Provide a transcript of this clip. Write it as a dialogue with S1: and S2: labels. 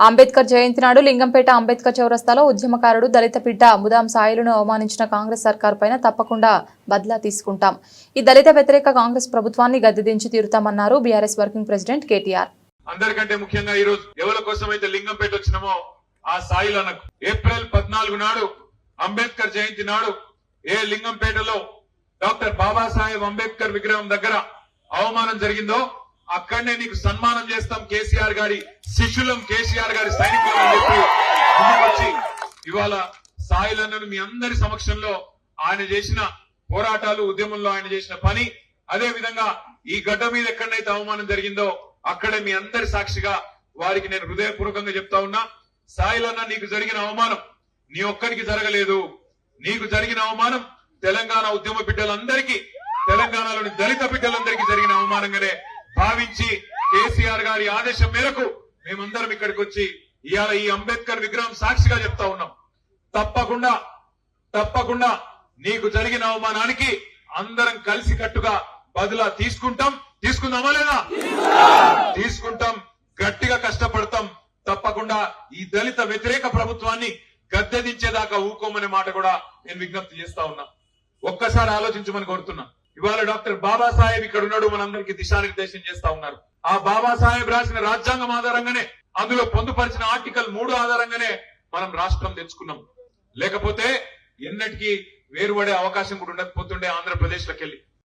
S1: అంబేద్కర్ జయంతి నాడు లింగంపేట అంబేద్కర్ చౌరస్తాలో ఉద్యమకారుడు దళిత బిడ్డ ముదాం సాయిలను అవమానించిన కాంగ్రెస్ సర్కార్ పైన తప్పకుండా బద్లా తీసుకుంటాం. ఈ దళిత వ్యతిరేక కాంగ్రెస్ ప్రభుత్వాన్ని గద్దెదించి తీరుతామన్నారు బీఆర్ఎస్ వర్కింగ్ ప్రెసిడెంట్ కేటీఆర్.
S2: అందరికంటే ముఖ్యంగా ఈ రోజు ఎవరి కోసం అయితే లింగంపేట వచ్చినామో ఆ సాయిలనకు ఏప్రిల్ పద్నాలుగు నాడు అంబేద్కర్ జయంతి నాడు ఏ లింగంపేటలో డాక్టర్ బాబాసాహెబ్ అంబేద్కర్ విగ్రహం దగ్గర అవమానం జరిగిందో అక్కడనే నీకు సన్మానం చేస్తాం కేసీఆర్ గారి శిష్యులం కేసీఆర్ గారి సైనికులం అని చెప్పి ఇవాళ సాయిలన్నను మీ అందరి సమక్షంలో ఆయన చేసిన పోరాటాలు ఉద్యమంలో ఆయన చేసిన పని అదే విధంగా ఈ గడ్డ మీద ఎక్కడైతే అవమానం జరిగిందో అక్కడే మీ అందరి సాక్షిగా వారికి నేను హృదయపూర్వకంగా చెప్తా ఉన్నా సాయిలన్న నీకు జరిగిన అవమానం నీ ఒక్కరికి జరగలేదు. నీకు జరిగిన అవమానం తెలంగాణ ఉద్యమ బిడ్డలందరికీ తెలంగాణలోని దళిత బిడ్డలందరికీ జరిగిన అవమానంగానే భావించి కేసీఆర్ గారి ఆదేశం మేరకు మేమందరం ఇక్కడికి వచ్చి ఇవాళ ఈ అంబేద్కర్ విగ్రహం సాక్షిగా చెప్తా ఉన్నాం. తప్పకుండా తప్పకుండా నీకు జరిగిన అవమానానికి అందరం కలిసి కట్టుగా బదులా తీసుకుంటాం. తీసుకుందామా లేదా? తీసుకుంటాం. గట్టిగా కష్టపడతాం. తప్పకుండా ఈ దళిత వ్యతిరేక ప్రభుత్వాన్ని గద్దెదించేదాకా ఊకోమనే మాట కూడా నేను విజ్ఞప్తి చేస్తా ఉన్నా. ఒక్కసారి ఆలోచించమని కోరుతున్నా. ఇవాళ డాక్టర్ బాబాసాహెబ్ ఇక్కడ ఉన్నాడు మనందరికి దిశానిర్దేశం చేస్తా ఉన్నారు. ఆ బాబాసాహెబ్ రాసిన రాజ్యాంగం ఆధారంగానే అందులో పొందుపరిచిన ఆర్టికల్ మూడు ఆధారంగానే మనం రాష్ట్రం తెచ్చుకున్నాం. లేకపోతే ఎన్నటికీ వేరుపడే అవకాశం కూడా ఉండకపోతుండే ఆంధ్రప్రదేశ్లోకి వెళ్ళి.